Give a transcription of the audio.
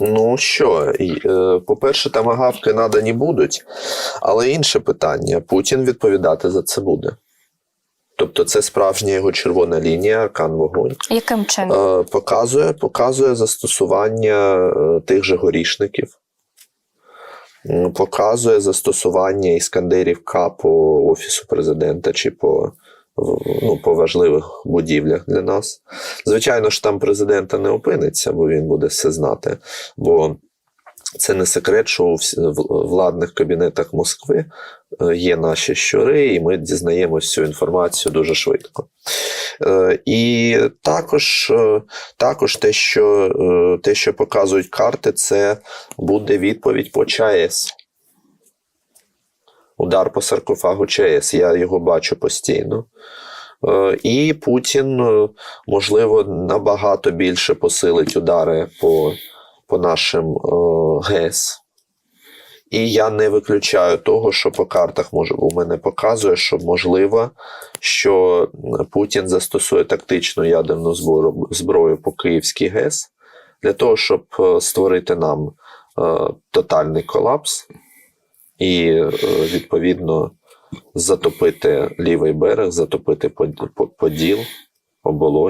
Ну що, е, по-перше, тамагавки надані будуть, але інше питання: Путін відповідати за це буде. Тобто, це справжня його червона лінія, кан вогонь. Яким чином? Е, показує, показує застосування е, тих же горішників, показує застосування іскандерів К по офісу президента чи по, ну, по важливих будівлях для нас. Звичайно ж, там президента не опиниться, бо він буде все знати. Бо це не секрет, що у владних кабінетах Москви е, є наші щури, і ми дізнаємося всю інформацію дуже швидко. Е, І також, е, також те, що, те, що показують карти, це буде відповідь по ЧАЕС. Удар по саркофагу ЧАЕС. Я його бачу постійно. Е, І Путін, е, можливо, набагато більше посилить удари по, по нашим е, ГЕС. І я не виключаю того, що по картах може, у мене показує, що можливо, що Путін застосує тактичну ядерну зброю, зброю по Київській ГЕС для того, щоб створити нам тотальний колапс і, е, відповідно, затопити лівий берег, затопити Под- Поділ, оболонь.